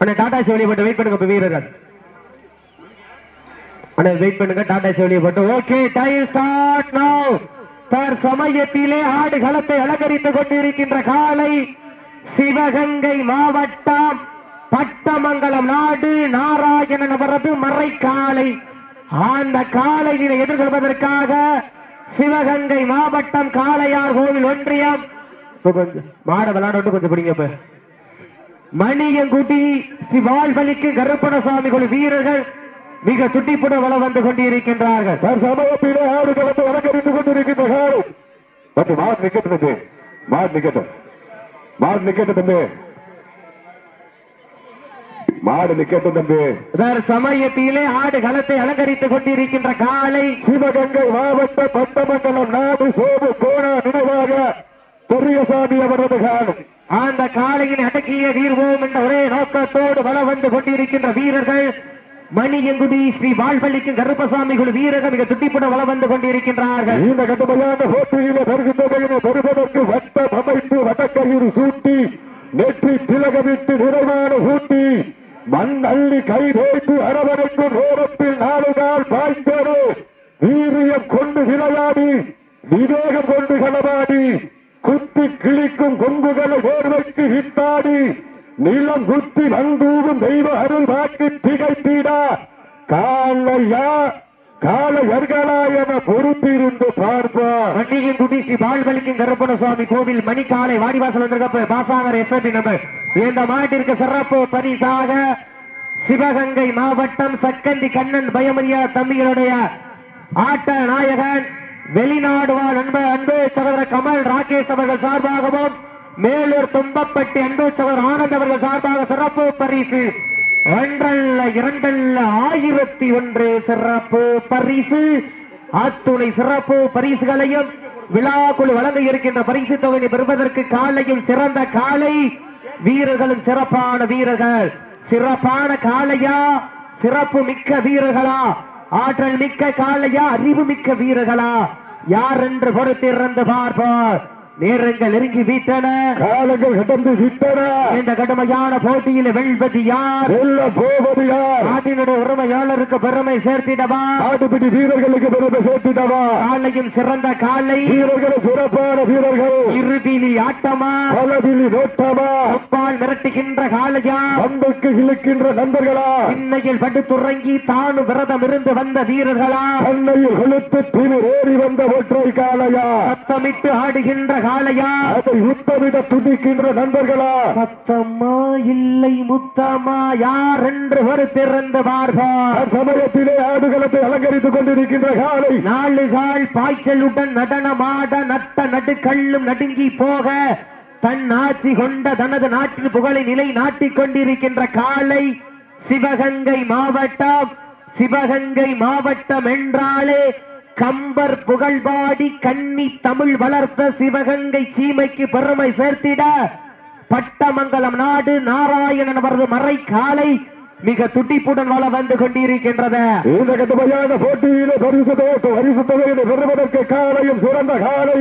அண்ணே டாடா சிவலி போட்டு வெயிட் பண்ணுங்க வீரர்கள். அண்ணே வெயிட் பண்ணுங்க டாடா சிவலி போட்டு. ஓகே டைம் ஸ்டார்ட் நவ தர் சமயத்திலே ஆடு களத்தை அலங்கரித்துக் கொண்டிருக்கின்ற காலை சிவகங்கை மாவட்டம் பட்டமங்கலம் நாடு நாராயணன் அவரது மறைக்காலை. அந்த காலையினை எதிர்கொள்வதற்காக சிவகங்கை மாவட்டம் காளையார் கோவில் ஒன்றியம். இப்ப கொஞ்சம் மாட விளையாட கொஞ்சம் பிடிங்க மணியங்குடி ஸ்ரீ வாழ்வழிக்கு கருப்பணசாமி குழு வீரர்கள் மிக துட்டிப்புட வளம் வந்து கொண்டிருக்கின்றார்கள். சமயத்திலே ஆடு களத்தை அலங்கரித்துக் கொண்டிருக்கின்ற காலை பட்டு மாடு நிக்கட்டும் தம்பி மாடு நிக்கட்டும். மாடு நிக்கட்டும் தம்பி மாடு நிக்கட்டும் தம்பி. இதர் சமயத்திலே ஆடு களத்தை அலங்கரித்துக் கொண்டிருக்கின்ற காலை சிவகங்கை மாவட்ட பட்டமங்கலம் நாடு சோபு கோணா நினைவாக பெரியசாமி அவரது காலம் அந்த காளையின் அடக்கிய வீர்வோம் என்ற ஒரே நோக்கத்தோடு வளம் வந்து கொண்டிருக்கின்ற வீரர்கள் மணியங்குடி ஸ்ரீ வாழ்வழிக்கு கருப்பசாமி குழு வீரர்கள் மிக துட்டிப்புட வளம் வந்து கொண்டிருக்கின்றார்கள். இந்த கடுமையான போட்டியில பெருகின்றதையினை பெறுவதற்கு வட்ட அமைப்பு சூட்டி நெற்றி திலகமிட்டு நிறைவான ஊட்டி. மண்ணள்ளி கை தேய்த்து அரவணைக்கும் நேரத்தில் நாலு நாள் பாய்ந்தோடு வீரியம் கொண்டு விளையாடி விவேகம் கொண்டு களவாடி குத்தி கிழிக்கும் கொங்குகளை வேர்வைக்கு ஹிட்டாடி நிலம் குத்தி வந்தூரும் தெய்வ அருள் வாக்கி திகைத்தீடா காலையா கால என பொறுத்திருந்து பார்ப்பார் மணியங்குடி ஸ்ரீ வாழ்வழிக்கும் கருப்பணசாமி கோவில் மணிக்காலை வாடிவாசல் வந்திருக்க பாசாகர் எஸ்எம்பி நம்பர் இந்த மாட்டிற்கு சிறப்பு பரிசாக சிவகங்கை மாவட்டம் சக்கந்தி கண்ணன் பயமரியா தம்பிகளுடைய ஆட்ட நாயகன் வெளிநாடு வாழ் அன்பு அன்பு சகோதரர் கமல் ராகேஷ் அவர்கள் சார்பாகவும் மேலூர் தும்பப்பட்டி அன்பு சகோதரர் ஆனந்த் அவர்கள் சார்பாக சிறப்பு பரிசு ஒன்றல்ல இரண்டல்ல ஆயிரத்தி ஒன்று சிறப்பு பரிசு. அத்துணை சிறப்பு பரிசுகளையும் விழாக்குழு வழங்க இருக்கின்ற பரிசு தொகையை பெறுவதற்கு காலையும் சிறந்த காலை. வீரர்களும் சிறப்பான வீரர்கள். சிறப்பான காளையா? சிறப்பு மிக்க வீரர்களா? ஆற்றல் மிக்க காளையா? அறிவு மிக்க வீரர்களா? யார் என்று பொறுத்திருந்து பார்ப்போம். நேரங்கள் நெருங்கி விட்டன. காலங்கள் கடந்து விட்டன. இந்த கடுமையான போட்டியில் வெல்வது யார்? வெல்ல போவது யார்? நாட்டினுடைய உரிமையாளருக்கு பெருமை சேர்த்திடவா? நாட்டுப்பிடி வீரர்களுக்கு பெருமை சேர்த்திடவா? காலையும் சிறந்த காலை. வீரர்கள் சிறப்பான வீரர்கள். இறுதியில் ஆட்டமா? பலவிழி நோட்டமா அப்பால் மிரட்டுகின்ற காளையா? பம்புக்கு இழுக்கின்ற நண்பர்களா? இன்னையில் படுத்துறங்கி தானும் விரதம் இருந்து வந்த வீரர்களா? அன்னையில் கொளுத்து திமிர் ஏறி வந்த ஒற்றை காலையா சத்தமிட்டு ஆடுகின்ற காளையா அதை உத்தமிட துடிக்கின்ற நண்பர்களா? சத்தமா இல்லை முத்தமா யார் என்று பொறுத்திருந்து பார்ப்பார் சமயத்திலே ஆடுகளத்தை அலங்கரித்துக் கொண்டிருக்கின்ற காலை. நாளுகால் பாய்ச்சலுடன் நடனமாட நட்ட நடுக்கல்லும் நடுங்கி போக தன் ஆட்சி கொண்ட தனது நாட்டின் புகழை நிலை நாட்டிக் கொண்டிருக்கின்ற காலை சிவகங்கை மாவட்டம் சிவகங்கை மாவட்டம் என்றாலே கம்பர் புகழ்பாடி கன்னி தமிழ் வளர்த்த சிவகங்கை சீமைக்கு பெருமை சேர்த்திட பட்டமங்கலம் நாடு நாராயணன் அவரது மறை காலை மிக துடிப்புடன் வள வந்து கொண்டிருக்கின்றது. இந்த கடுமையான போட்டியிலே பரிசு தொகை பரிசு தொகையை பெறுவதற்கு காலையும் சிறந்த காலை.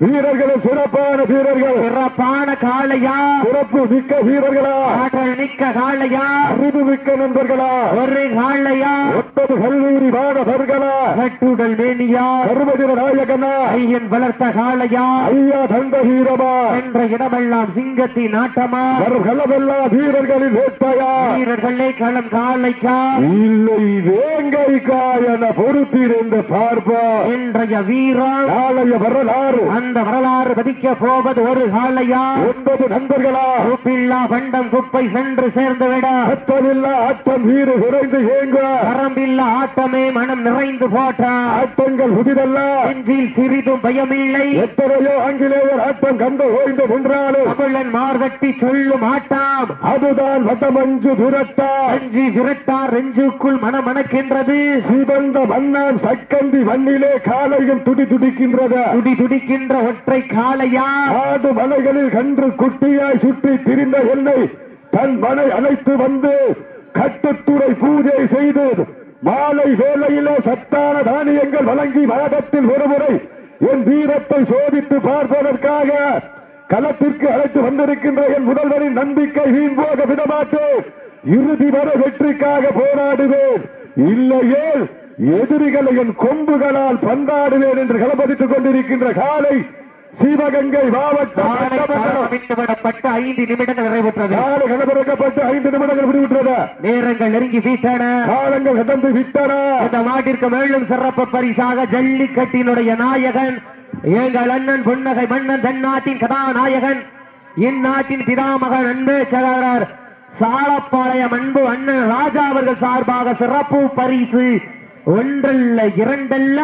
வீரர்களும் சிறப்பான வீரர்கள். சிறப்பான காளையா. சிறப்பு மிக்க வீரர்களா. ஆற்றல் மிக்க காளையா. அறிவு மிக்க நண்பர்களா. ஒரு காளையா. ஒன்பது கல்லூரி மாணவர்களா. கட்டுடல் மேனியா. கருமதிர நாயகனா. ஐயன் வளர்த்த காளையா. ஐயா தந்த வீரமா. என்ற இடமெல்லாம் சிங்கத்தின் ஆட்டமா. வரும் களமெல்லாம் வீரர்களின் வேட்டையா. வீரர்களே களம் காளைக்கா. இல்லை வேங்கைக்கா என பொறுத்திருந்து பார்ப்பா. இன்றைய வீரம் நாளைய வரலாறு. அந்த வரலாறு பதிக்க போவது ஒரு காளையா ஒன்பது நண்பர்களா? உப்பில்லா பண்டம் குப்பை சென்று சேர்ந்துவிட. அத்தமில்லா ஆட்டம் வீடு குறைந்து ஏங்க வரம்பில்லா ஆட்டமே மனம் நிறைந்து போட்டா. ஆட்டங்கள் புதிதல்ல? நெஞ்சில் சிறிதும் பயமில்லை. எத்தனையோ ஆங்கிலேயர் ஆட்டம் கண்டு ஓய்ந்து நின்றாலும். தமிழன் மார்கட்டி சொல்லும் ஆட்டாம். அதுதான் வட்டமஞ்சு துரத்தா? அஞ்சு விரட்டார் ரெஞ்சுக்குள் மனமணக்கின்றது. சிவந்த மன்னான் சக்கந்தி மண்ணிலே காலையும் துடி துடிக்கின்றது? துடி துடிக்கின்ற ஒற்றை காளையா? ஆடு மலைகளில் கன்று குட்டியாய் சுற்றி திரிந்த என்னை தன் மனை அழைத்து வந்து கட்டுத்துறை பூஜை செய்து மாலை வேலையிலே சத்தான தானியங்கள் வழங்கி மாதத்தில் ஒருமுறை என் வீரத்தை சோதித்து பார்ப்பதற்காக களத்திற்கு அழைத்து வந்திருக்கின்ற என் முதல்வரின் நம்பிக்கை வீண் போக விடமாட்டேன். இறுதி வரை வெற்றிக்காக போராடுவேன். இல்லையே எதிரிகளை என் கொம்புகளால் பந்தாடுவேன் என்று களப்பதித்துக் கொண்டிருக்கின்ற காலை சிவகங்கை. அமைத்துவிடப்பட்டு ஐந்து நிமிடங்கள் நிறைவுற்றது. களப்பிறக்கப்பட்டு ஐந்து நிமிடங்கள் விடுவிட்டது நேரங்கள் நெருங்கி வீட்டன. காலங்கள் கடந்து விட்டன. இந்த மாட்டிற்கு மேலும் சிறப்பு பரிசாக ஜல்லிக்கட்டினுடைய நாயகன் எங்கள் அண்ணன் புன்னகை மன்னன் தென்னாட்டின் கதாநாயகன் இந்நாட்டின் பிதாமகன் அன்பு சகோதரர் சாலப்பாளையம் அன்பு அண்ணன் ராஜா அவர்கள் சார்பாக சிறப்பு பரிசு ஒன்றல்ல இரண்டல்ல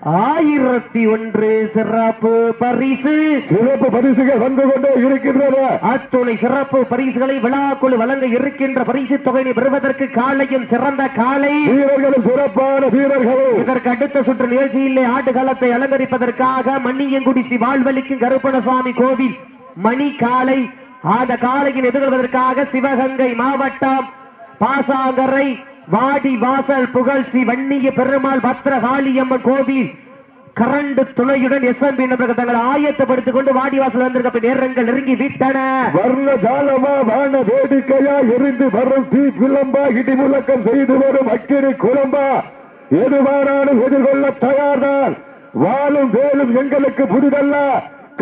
ஆயிரத்தி ஒன்று சிறப்பு பரிசு. சிறப்பு பரிசுகள் வந்து கொண்டே இருக்கின்றன. அத்துணை சிறப்பு பரிசுகளை விழாக்குழு வழங்க இருக்கின்ற பரிசு தொகையை பெறுவதற்கு காலையும் சிறந்த காலை. வீரர்களும் சிறப்பான வீரர்களும். இதற்கு அடுத்த சுற்று நிகழ்ச்சியிலே ஆட்டுகளத்தை அலங்கரிப்பதற்காக மணியங்குடி ஸ்ரீ வாழ்வழிக்கும் கருப்பணசுவாமி கோவில் மணி காலை. அந்த காலையின் எதிர்கொள்வதற்காக சிவகங்கை மாவட்டம் பாசாங்கரை வாடி வாசல் புகழ் ஸ்ரீ வன்னிய பெருமாள் பத்ரகாளியம்மன் கோவில். கரண்டு துணையுடன் எஸ்எம்பி நபர்கள் தங்களை ஆயத்தப்படுத்திக் கொண்டு வாடி வாசல் வந்திருக்க நேரங்கள் நெருங்கி விட்டன. வர்ண ஜாலமா வான வேடிக்கையா எரிந்து வரும் தீ பிளம்பா இடி முழக்கம் செய்து வரும் அக்கிரி குழம்பா. எதுவானாலும் எதிர்கொள்ள தயார்தான் வாழும் வேலும் எங்களுக்கு புதிதல்ல.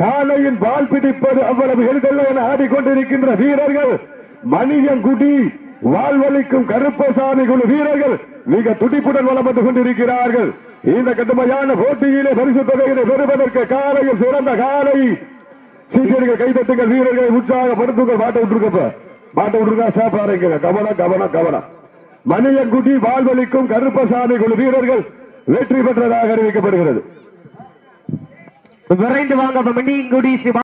காலையின் வால் பிடிப்பது அவ்வளவு எளிதல்ல என ஆடிக்கொண்டிருக்கின்ற வீரர்கள். மணியங்குடி வாழ்வழிக்கும் கருப்பசாமி குழு வீரர்கள் மிக துடிப்புடன் வளம் வந்து கொண்டிருக்கிறார்கள். இந்த கடுமையான போட்டியிலே பரிசு தொகைகளை பெறுவதற்கு காலையில் சிறந்த காலை. சீக்கிரங்கள் கைதட்டுங்கள் வீரர்களை உற்சாகப்படுத்துங்கள். பாட்டு விட்டுருக்கப்ப பாட்டு விட்டுருக்கா சாப்பாருங்க கவனம் கவனம் கவனம். மணியங்குடி வாழ்வழிக்கும் கருப்பசாமி குழு வீரர்கள் வெற்றி பெற்றதாக அறிவிக்கப்படுகிறது. விரைந்து வாங்க மணியங்குடி